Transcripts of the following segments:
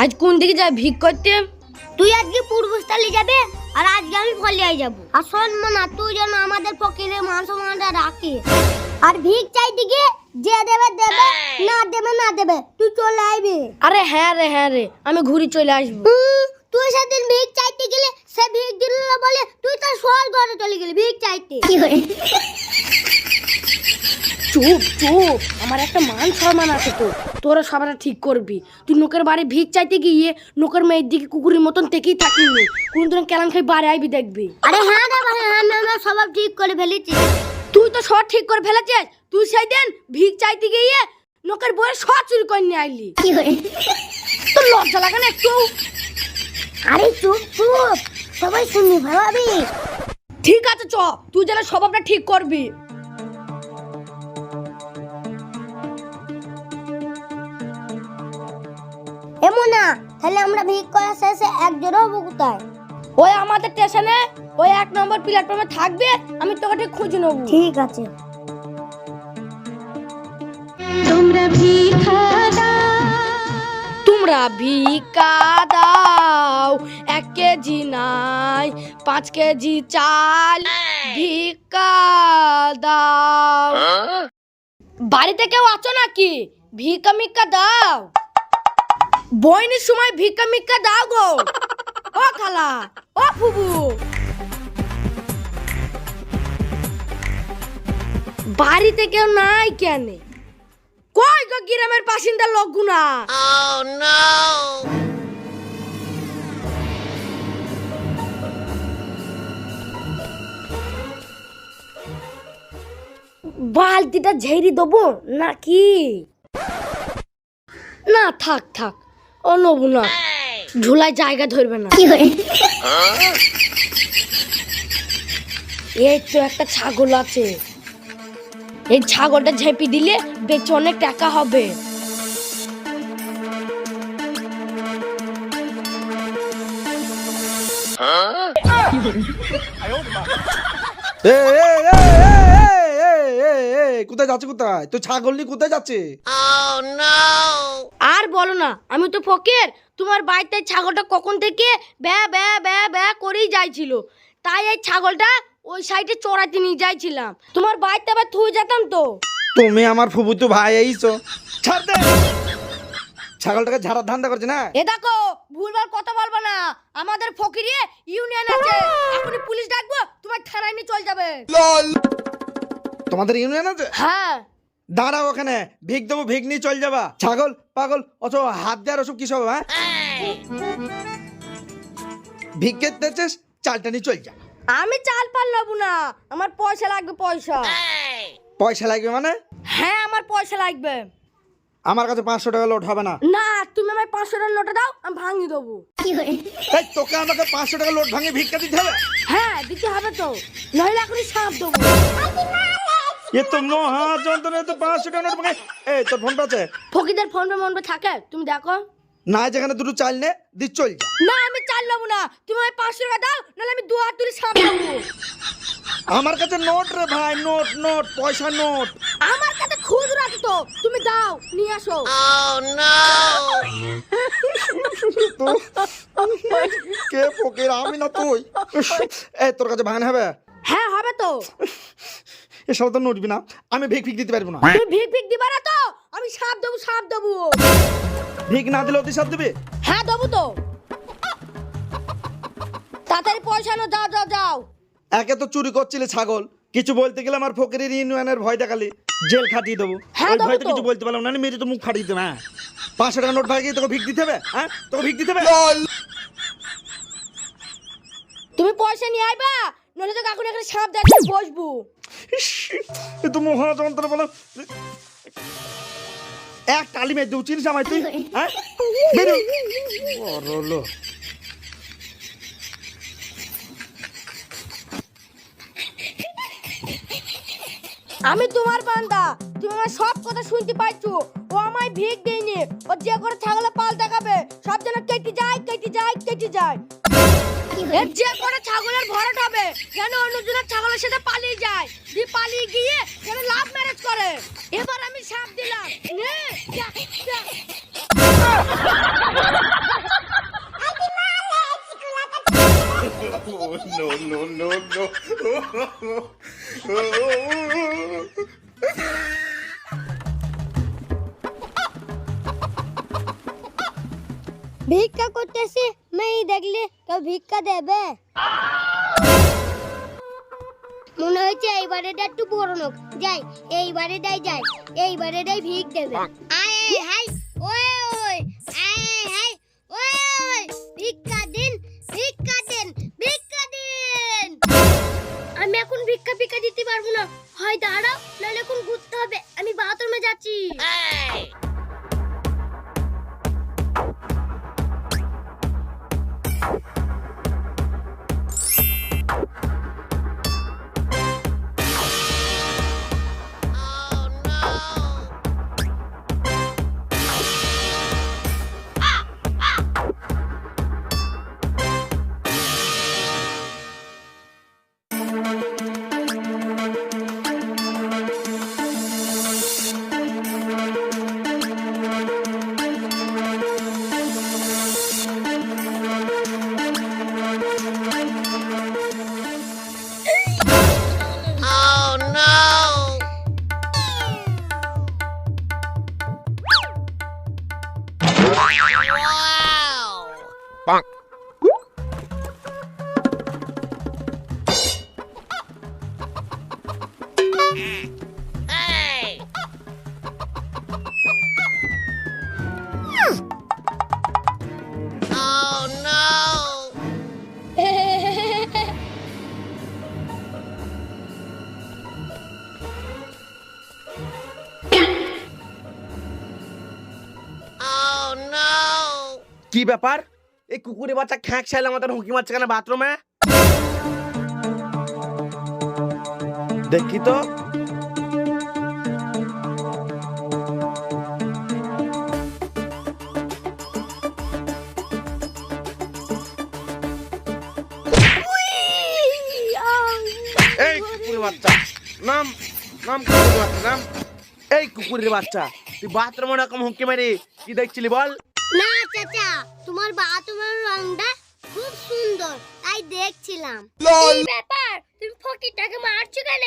আজ কোন দিকে যাই ভিক করতে? তুই আজকে পূর্বস্থলে যাবে আর আজকে আমি ফলিয়ায় যাব। আর শোন না তুই যেন আমাদের পকেটে মান সম্মানটা রাখে আর ভিক চাইতে গিয়ে যে দেবে দেবে না দেবে না দেবে তুই চলে আইবি। আরে হ্যাঁ রে হ্যাঁ রে আমি ঘুরি চলে আসব। তুই সেদিন ভিক চাইতে গেলে সে ভিক দিল না বলে তুই তার শোয়ার ঘরে চলে গেলি ভিক চাইতে। চুপ চুপ আমার একটা মান সম্মান আছে তো তোরা সবাই ঠিক করবি। তুই নোকের বাড়ি ভিক চাইতে গিয়ে নোকের মেয়ের দিকে কুকুরের মতন থেকেই থাকিনি কোন দিন কেলান খাই বাড়ি আইবি দেখবি। আরে হ্যাঁ রে ভাই আমি আমরা সব ঠিক করে ফেলেছি। তুই তো সব ঠিক করে ফেলেছিস। তুই সেই দিন ভিক চাইতে গিয়ে নোকের বইয়ের সব চুরি করে নিয়ে আইলি। তোর লজ্জা লাগে না একটু? আরে চুপ চুপ। সবাই শুনবি ভাবাবি ঠিক আছে চ। তুই যেন স্বভাবটা ঠিক করবি। না। তাহলে আমরা ভিক করা শেষে একজোড়া হব কোথায়? ওই আমাদের স্টেশনে ওই এক নম্বর প্ল্যাটফর্মে থাকবে আমি তোকে ঠিক খুঁজে নেব। ঠিক আছে। তোমরা ভিক্ষা দাও। এক কেজি নাই পাঁচ কেজি চাল ভিক্ষা দাও। বাড়িতে কেউ আছো নাকি? ভিক্ষা মিক্ষা দাও। বইনের সময় ভিক্ষা মিক্ষা দাও গো। ও খালা ও ফুবু। বাড়িতে কেউ নাই কেন? কই তো গ্রামের বাসিন্দা লোকগুনা বালতিটা ঝেড়ি দেবো নাকি? না থাক থাক। ও নেব না। ঝুলায় জায়গা ধরবে না। এই তো একটা ছাগল আছে। এই ছাগলটা ঝেপি দিলে বেঁচে অনেক টাকা হবে। Hey, hey, hey! কোথায় যাচ্ছে কোথায়? তুই ছাগল নিয়ে কোথায় যাচ্ছে? আর বলো না আমি তো ফকির। তোমার বাড়িতে ছাগলটা কখন থেকে ব্যা ব্যা ব্যা ব্যা করেই যাইছিল। তাই এই ছাগলটা ওই সাইডে চড়াতে নিয়ে যাইছিলাম। তোমার বাড়িতে আবার থুয়ে যেতাম তো। তুমি আমার ফুবুতু ভাই এইছো। ছাড় দে! ছাগলটাকে ঝাড়ার ধান্দা করছে না? এ দেখো ভুলভাল কথা বলব না। আমাদের ফকিরে ইউনিয়ন আছে। এখনই পুলিশ ডাকবো তোমার থানায় নিয়ে চল যাবে। তোমাদের ইউনিয়ন আছে? হ্যাঁ। দাঁড়াও ওখানে ভিক দেবো ভিক নিয়ে চল যাবা। ছাগল পাগল অত হাত দেওয়ার ওসব কি সব হ্যাঁ? ভিক দিচ্ছিস চালটা নিয়ে চল যা। আমি চাল পাল নেব না আমার পয়সা লাগবে পয়সা। পয়সা লাগবে মানে? হ্যাঁ আমার পয়সা লাগবে। আমার কাছে পাঁচশো টাকা লোড হবে না। না তুমি আমায় পাঁচশো টাকার নোটা দাও আমি ভাঙিয়ে দেবো। এই তোকে আমাকে পাঁচশো টাকা লোড ভাঙে ভিক্ষা দিতে হবে? হ্যাঁ দিতে হবে তো। নইলে এখনই সাপ দেবো। এ তো মহা যন্ত্রণা তো পাঁচশো টাকা নোট ভাঙে এই তোর ফোন আছে? ফকিদের ফোন পে মন থাকে? তুমি দেখো। না যেখানে দুটো চাল নে দি চল না আমি চাল নেব না। তুমি আমায় পাঁচশো টাকা দাও নাহলে আমি দু হাত তুলে আমার কাছে নোট রে ভাই নোট নোট পয়সা নোট। আমার কাছে খুচরো আছে তো তুমি দাও নিয়ে আসো। কে ফকির আমি না তুই? এই তোর কাছে ভাঙানো হবে? হ্যাঁ হবে তো। তো নোটবি না। আমি ভিক ফিক দিতে পারব না। তুমি ভিক ভিক দিবা না তো? আমি সাপ দেবো সাপ দেবো। ভিক না দিলে অতি সব দিবি? হ্যাঁ দেবো তো। তাড়াতাড়ি পয়সা নো যাও যাও যাও। একে তো চুরি করছিলে ছাগল। কিছু বলতে গেলে আমার ফকিরের ইউনিয়নের ভয় দেখালি। জেল খাটিয়ে দেবো। হ্যাঁ, ওই দেবো তো। কিছু বলতে পারলাম না মেরে তো মুখ ফাটিয়ে দেবে হ্যাঁ। পাঁচশো টাকা নোট ভাগিয়ে তোকে ভিক দিতে হবে হ্যাঁ? তোকে ভিক দিতে হবে? তুমি পয়সা নিয়ে আইবা নইলে তো কাকুন এখানে সাপ দেখে বসবো। এ তো মহা যন্ত্রণা বলো। এক টালি মেয়ে দেউ চিনিস আমায় তুই? হ্যাঁ? বেরো আমি তোমার বান্দা তুমি আমার সব কথা শুনতে পাইছো। ও আমায় ভিক দেয়নি। ও যে করে ছাগলে বাইক যায়। এর যে করে ছাগলের ভরট হবে কেন অন্যজনের ছাগলের সাথে পালিয়ে যায়। দি পালিয়ে গিয়ে কেন লাভ ম্যারেজ করে। এবার আমি সাপ দিলাম। ভিক্ষা করতেছি। মেয়ে দেখলে কেউ ভিক্ষা দেবে মনে হচ্ছে এইবারে একটু বড় লোক যাই এইবারে যাই যাই এইবারে যাই ভিক দেবে আয় হাই ওই ওই আয় হাই ওই ওই ভিক্ষা দিন ভিক্ষা দিন ভিক্ষা দিন আমি এখন ভিক্ষা ভিক্ষা দিতে পারব না। হয় দাঁড়াও নাহলে এখন ঘুরতে হবে। আমি বাথরুমে যাচ্ছি। Wow! Bonk. ব্যাপার? এই কুকুরের বাচ্চা খ্যাঁক ছাইলে আমাদের হুঁকি মারছে কেন বাথরুমে? দেখি তো। এই কুকুরের বাচ্চা। নাম নাম কুকুরের বাচ্চা, নাম। এই কুকুরের বাচ্চা, তুই বাথরুমে এরকম হুঁকি মারি কি দেখছিলি বল? না, চাচা। তোমার বাথরুমের রংটা খুব সুন্দর তাই দেখছিলাম। কি ব্যাপার? তুমি ফকিরটাকে মারছো কেন?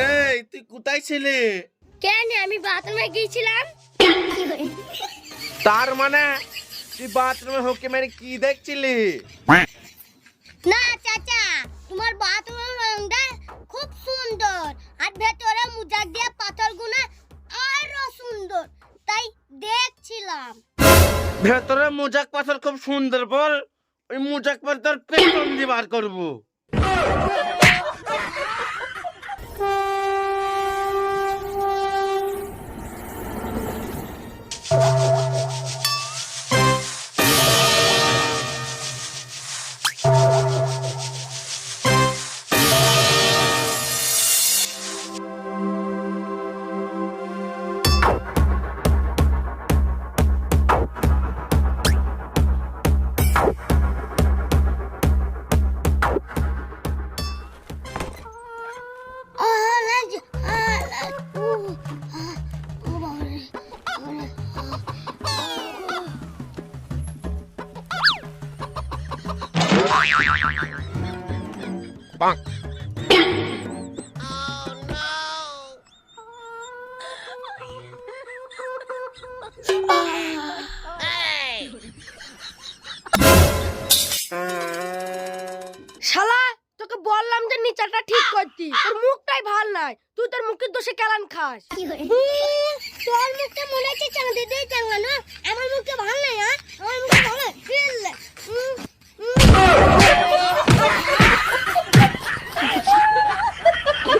এই তুই কোথায় ছিলি? কেন আমি বাথরুমে গিয়েছিলাম? তার মানে তুই বাথরুমে হুঁকি মারি কি দেখছিলি? না চাচা তোমার বাথরুমের রংটা খুব সুন্দর আর ভেতরে মুজাক দিয়া পাথরগুলো আরও সুন্দর তাই দেখছিলাম। ভেতরে মোজাক পাথর খুব সুন্দর বল। ওই মোজাক পাথর পেছন দিয়ে বার করব। শালা তোকে বললাম যে নিচাটা ঠিক করতি। তোর মুখটাই ভালো নাই। তুই তোর মুখের দোষে কেলান খাস। তোর মুখটা মনে হচ্ছে চাঙ্গা দিদি চাঙ্গা না? আমার মুখটা ভালো নাই হ্যাঁ? আমার মুখটা ভালো